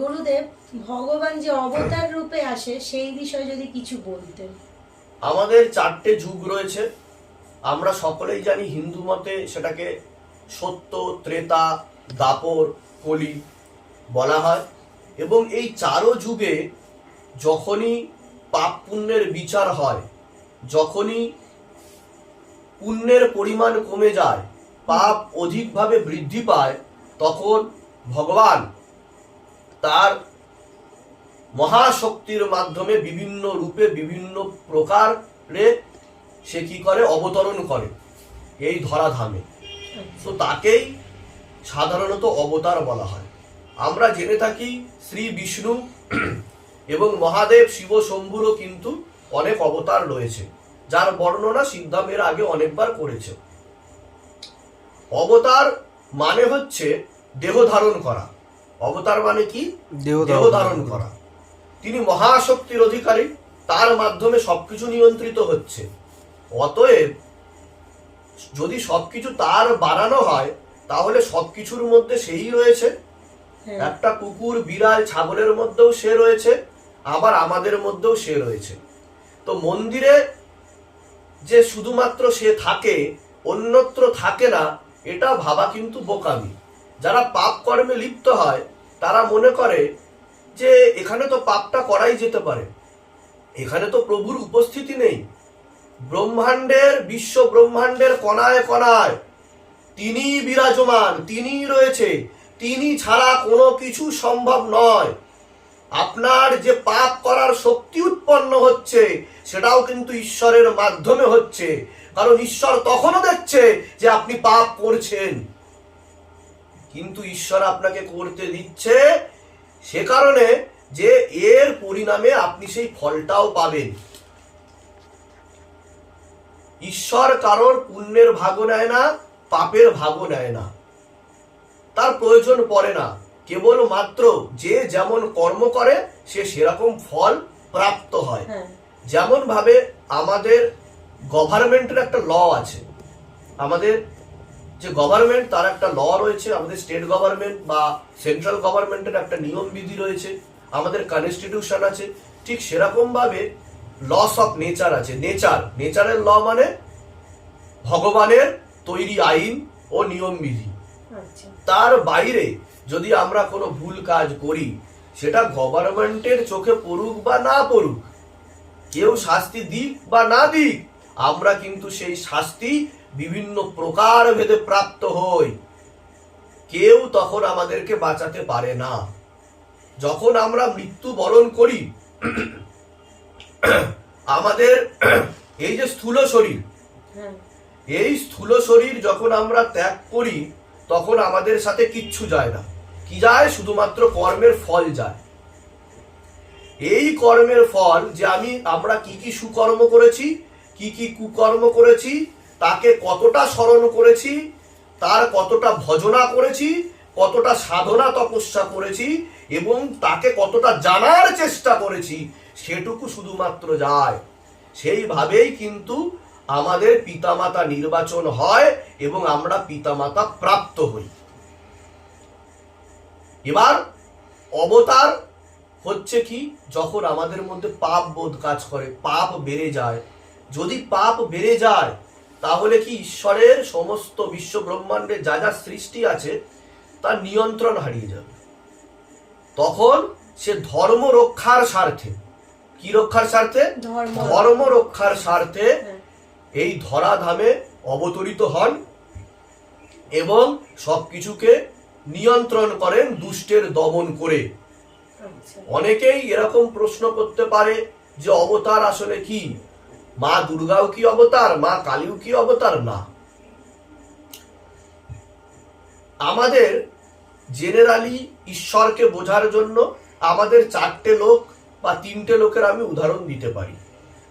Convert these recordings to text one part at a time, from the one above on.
গুরুদেব, ভগবান যে অবতার রূপে আসে, সেই বিষয়ে যদি কিছু বলতেন। আমাদের চারটে যুগ রয়েছে। আমরা সকলেই জানি হিন্দু মতে সেটাকে সত্য, ত্রেতা, দাপর, কলি বলা হয়। এবং এই চারো যুগে যখনই পাপ পুণ্যের বিচার হয়, যখনই পুণ্যের পরিমাণ কমে যায়, পাপ অধিকভাবে বৃদ্ধি পায়, তখন ভগবান তার মহাশক্তির মাধ্যমে বিভিন্ন রূপে বিভিন্ন প্রকারে সে কি করে? অবতরণ করে এই ধরাধামে। তো তাকেই সাধারণত অবতার বলা হয়। আমরা জেনে থাকি শ্রী বিষ্ণু এবং মহাদেব শিব শম্ভুরও কিন্তু অনেক অবতার রয়েছে, যার বর্ণনা সিদ্ধামের আগে অনেকবার করেছে। অবতার মানে হচ্ছে দেহ ধারণ করা। অবতার মানে কি? দেহ ধারণ করা। তিনি মহাশক্তির অধিকারী তার মাধ্যমে সবকিছু নিয়ন্ত্রিত হচ্ছে। অতএব যদি সবকিছু তার বাড়ানো হয় তাহলে সবকিছুর মধ্যে সেই রয়েছে। হ্যাঁ। একটা কুকুর বিড়াল ছাগলের মধ্যেও সে রয়েছে আবার আমাদের মধ্যেও সে রয়েছে। তো মন্দিরে যে শুধুমাত্র সে থাকে অন্যত্র থাকে না এটা ভাবা কিন্তু বোকামি। যারা পাপ কর্মে লিপ্ত হয় তারা মনে করে যে এখানে তো পাপটা করাই যেতে পারে। এখানে তো প্রভুর উপস্থিতি নেই। ব্রহ্মাণ্ডের, বিশ্ব ব্রহ্মাণ্ডের কণায় কণায় তিনি বিরাজমান তিনি রয়েছে তিনি ছাড়া কোনো কিছু সম্ভব নয়। আপনার যে পাপ করার শক্তি উৎপন্ন হচ্ছে, সেটাও কিন্তু ঈশ্বরের মাধ্যমে হচ্ছে। কারণ ঈশ্বর তখনও দেখছে যে আপনি পাপ করছেন। কিন্তু ঈশ্বর আপনাকে করতে দিচ্ছে সে কারণে যে এর পরিণামে আপনি সেই ফলটাও পাবেন। ঈশ্বর কারোর পুণ্যের ভাগও নেয় না পাপের ভাগও নেয় না। তার প্রয়োজন পড়ে না। কেবল মাত্র যে যেমন কর্ম করে সে সেরকম ফল প্রাপ্ত হয়। হ্যাঁ। যেমন ভাবে আমাদের গভর্নমেন্টের একটা ল আছে। আমাদের যে গভর্নমেন্ট তার একটা ল রয়েছে আমাদের স্টেট গভর্নমেন্ট বা সেন্ট্রাল গভর্নমেন্টের একটা নিয়ম বিধি রয়েছে আমাদের কনস্টিটিউশন আছে ঠিক সেরকম ভাবে লস অফ নেচার আছে। নেচার নেচারের ল মানে ভগবানের তৈরি আইন ও নিয়ম বিধি। আচ্ছা। তার বাইরে যদি আমরা কোনো ভুল কাজ করি সেটা গভর্নমেন্টের চোখে পড়ুক বা না পড়ুক কেউ শাস্তি দিক বা না দিক আমরা কিন্তু সেই শাস্তি বিভিন্ন প্রকার ভেদে প্রাপ্ত হই। কেউ তখন আমাদেরকে বাঁচাতে পারে না। যখন আমরা মৃত্যু বরণ করি, আমাদের এই যে স্থূল শরীর, এই স্থূল শরীর যখন আমরা ত্যাগ করি, তখন আমাদের সাথে কিচ্ছু যায় না। কি যায়? শুধুমাত্র কর্মের ফল যায়। এই কর্মের ফল যে আমি, আমরা কি কি সুকর্ম করেছি, কি কি কুকর্ম করেছি তাকে কতটা স্মরণ করেছি, তার কতটা ভজনা করেছি, কতটা সাধনা তপস্যা করেছি এবং তাকে কতটা জানার চেষ্টা করেছি, সেটুকু শুধুমাত্র যায়। সেইভাবেই কিন্তু আমাদের পিতামাতা নির্বাচন হয় এবং আমরা পিতামাতা প্রাপ্ত হই। এবার অবতার হচ্ছে কি, যখন আমাদের মধ্যে পাপ বোধ কাজ করে, পাপ বেড়ে যায়। যদি পাপ বেড়ে যায় তাহলে কি ঈশ্বরের সমস্ত বিশ্ব ব্রহ্মাণ্ডে যা যা সৃষ্টি আছে তার নিয়ন্ত্রণ হারিয়ে যাবে? তখন সে ধর্ম রক্ষার স্বার্থে কি রক্ষার স্বার্থে? ধর্ম রক্ষার স্বার্থে হ্যাঁ। এই ধরাধামে অবতরিত হন এবং সবকিছুকে নিয়ন্ত্রণ করেন দুষ্টের দমন করে। আচ্ছা। অনেকেই এরকম প্রশ্ন করতে পারে যে অবতার আসলে কি? মা দুর্গাও কি অবতার, মা কালীও কি অবতার? না। আমাদের জেনারেলি ঈশ্বরকে বোঝার জন্য আমাদের চারটে লোক বা তিনটে লোকের আমি উদাহরণ দিতে পারি।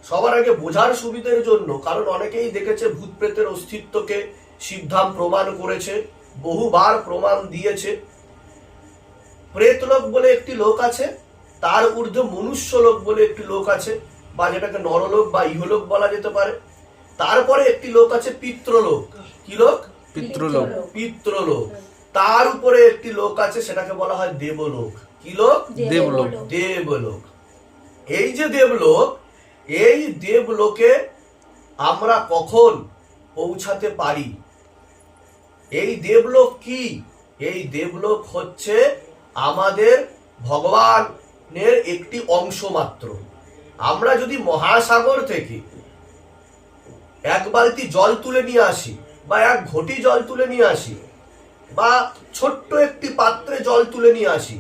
সবার আগে বোঝার সুবিধের জন্য, কারণ অনেকেই দেখেছে ভূত প্রেতের অস্তিত্বকে সিদ্ধাম প্রমাণ করেছে, বহুবার প্রমাণ দিয়েছে। প্রেতলোক বলে একটি লোক আছে, তার ঊর্ধ্বে মনুষ্য লোক বলে একটি লোক আছে বা যেটাকে নরলোক বা ইহলোক বলা যেতে পারে। তারপরে একটি লোক আছে পিত্রলোক। কি লোক? পিতৃলোক পিত্রলোক। তার উপরে একটি লোক আছে সেটাকে বলা হয় দেবলোক। কি লোক? দেবলোক। দেবলোক। এই যে দেবলোক এই দেবলোকে আমরা কখন পৌঁছাতে পারি? এই দেবলোক কি? এই দেবলোক হচ্ছে আমাদের ভগবানের একটি অংশ মাত্র। আমরা যদি মহাসাগর থেকে এক বালতি জল তুলে নিয়ে আসি, বা এক ঘটি জল তুলে নিয়ে আসি, বা ছোট্ট একটি পাত্রে জল তুলে নিয়ে আসি,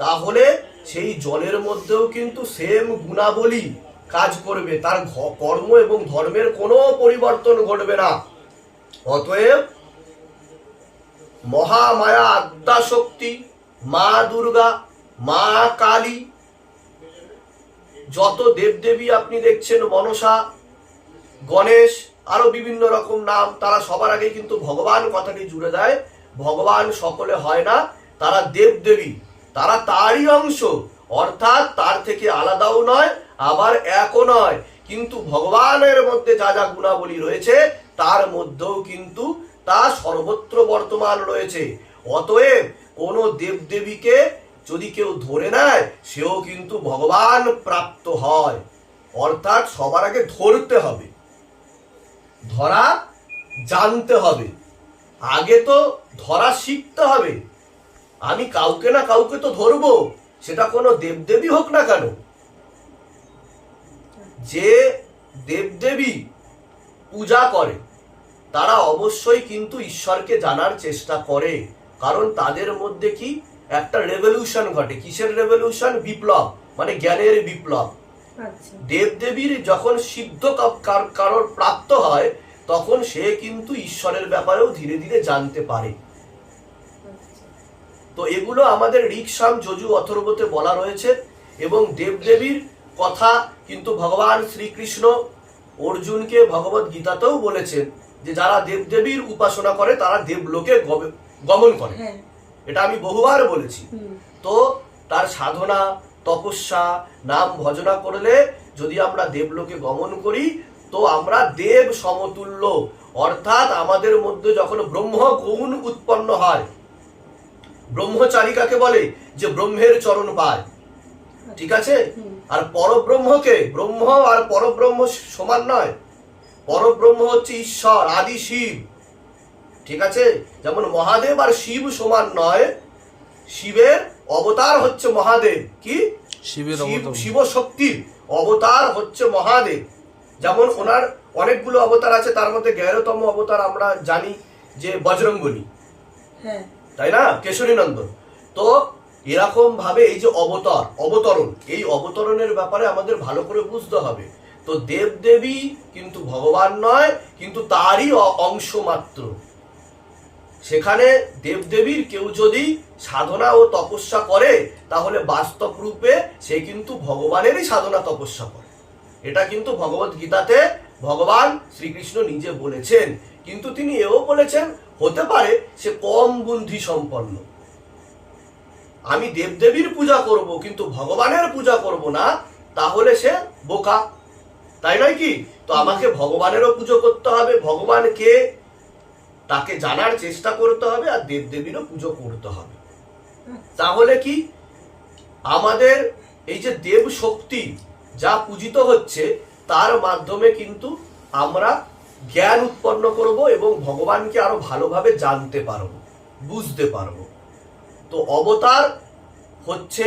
তাহলে সেই জলের মধ্যেও কিন্তু সেম গুণাবলী কাজ করবে। তার কর্ম এবং ধর্মের কোনো পরিবর্তন ঘটবে না। অতএব মহামায়া আদ্যা শক্তি মা দুর্গা, মা কালী যত দেবদেবী আপনি দেখছেন, মনসা, গণেশ, আরও বিভিন্ন রকম নাম, তারা সবার আগে কিন্তু ভগবান কথাটি জুড়ে দেয়। ভগবান সকলে হয় না, তারা দেবদেবী। তারা তারই অংশ, অর্থাৎ তার থেকে আলাদাও নয়, আবার একও নয়। কিন্তু ভগবানের মধ্যে যা যা গুণাবলী রয়েছে, তার মধ্যেও কিন্তু তা সর্বত্র বর্তমান রয়েছে। অতএব কোন দেবদেবীকে যদি কেউ ধরে নেয়, সেও কিন্তু ভগবান প্রাপ্ত হয়। অর্থাৎ সবার আগে ধরতে হবে। ধরা জানতে হবে। আগে তো ধরা শিখতে হবে। আমি কাউকে না কাউকে তো ধরবো, সেটা কোনো দেবদেবী হোক না কেন। যে দেবদেবী পূজা করে, তারা অবশ্যই কিন্তু ঈশ্বরকে জানার চেষ্টা করে। কারণ তাদের মধ্যে কি? একটা রেভলিউশন ঘটে। কিসের রেভলিউশন বিপ্লব। মানে জ্ঞানের বিপ্লব। আচ্ছা। দেবদেবীর যখন সিদ্ধ কারোর প্রাপ্ত হয় তখন সে কিন্তু ঈশ্বরের ব্যাপারেও ধীরে ধীরে জানতে পারে। তো এগুলো আমাদের ঋকসাম যজু অথর্বতে বলা রয়েছে এবং দেবদেবীর কথা কিন্তু ভগবান শ্রীকৃষ্ণ অর্জুনকে ভগবত গীতাতেও বলেছেন যে যারা দেবদেবীর উপাসনা করে তারা দেবলোকে গবে- গমন করে। হ্যাঁ। এটা আমি বহুবার বলেছি। তো তার সাধনা তপস্যা নাম ভজনা করলে যদি আমরা দেবলোকে গমন করি তো আমরা দেব সমতুল্য। অর্থাৎ আমাদের মধ্যে যখন ব্রহ্ম গুণ উৎপন্ন হয় ব্রহ্মচারী কাকে বলে? যে ব্রহ্মের চরণ পায়। ঠিক আছে? আর পরব্রহ্মকে ব্রহ্ম আর পরব্রহ্ম সমান নয়। পরব্রহ্ম হচ্ছে ঈশ্বর আদি শিব। ঠিক আছে? যেমন মহাদেব আর শিব সমান নয়। শিবের অবতার হচ্ছে মহাদেব। কি? শিবের শিব শক্তির অবতার হচ্ছে মহাদেব। যেমন ওনার অনেকগুলো অবতার আছে তার মধ্যে গ্যারতম অবতার আমরা জানি যে বজরঙ্গলী হ্যাঁ। তাই না? কেশরী নন্দন তো এরকম ভাবে এই যে অবতার অবতরণ এই অবতরণের ব্যাপারে আমাদের ভালো করে বুঝতে হবে। তো দেবদেবী কিন্তু ভগবান নয় কিন্তু তারই অংশ মাত্র। সেখানে দেবদেবীর কেউ যদি সাধনা ও তপস্যা করে, তাহলে বাস্তব রূপে সে কিন্তু ভগবানেরই সাধনা তপস্যা করে। এটা কিন্তু ভগবত গীতাতে ভগবান শ্রীকৃষ্ণ নিজে বলেছেন। কিন্তু তিনি এও বলেছেন, হতে পারে সে কম বুদ্ধি সম্পন্ন। আমি দেবদেবীর পূজা করব, কিন্তু ভগবানের পূজা করব না, তাহলে সে বোকা। তাই নয় কি? তো আমাকে ভগবানেরও পুজো করতে হবে। ভগবান কে তাকে জানার চেষ্টা করতে হবে আর দেবদেবীরও পুজো করতে হবে। তাহলে কি? আমাদের এই যে দেব শক্তি যা পূজিত হচ্ছে, তার মাধ্যমে কিন্তু আমরা জ্ঞান উৎপন্ন করব এবং ভগবানকে আরও ভালোভাবে জানতে পারব, বুঝতে পারব। তো অবতার হচ্ছে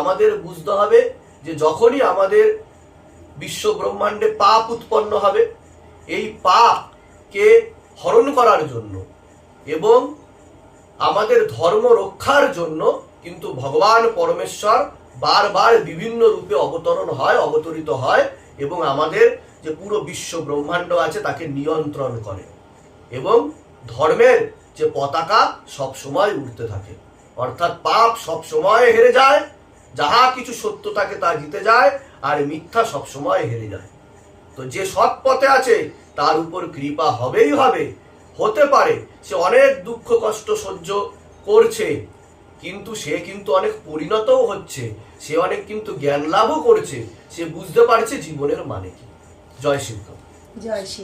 আমাদের বুঝতে হবে যে যখনই আমাদের বিশ্ব ব্রহ্মাণ্ডে পাপ উৎপন্ন হবে, এই পাপকে হরণ করার জন্য এবং আমাদের ধর্ম রক্ষার জন্য কিন্তু ভগবান পরমেশ্বর বারবার বিভিন্ন রূপে অবতরণ হয়, অবতরিত হয় এবং আমাদের যে পুরো বিশ্ব ব্রহ্মাণ্ড আছে তাকে নিয়ন্ত্রণ করে এবং ধর্মের যে পতাকা সব সময় উঠতে থাকে। অর্থাৎ পাপ সব সময় হেরে যায়, যাহা কিছু সত্য থাকে তা জিতে যায়, আর মিথ্যা সব সময় হেরে যায়। তো যে সৎ পথে আছে, তার উপর কৃপা হবেই হবে। হতে পারে সে অনেক দুঃখ, কষ্ট সহ্য করছে, কিন্তু সে কিন্তু অনেক পরিণতও হচ্ছে, সে অনেক কিন্তু জ্ঞান লাভও করছে, সে বুঝতে পারছে জীবনের মানে কি। জয় শিবকাম জয় শিব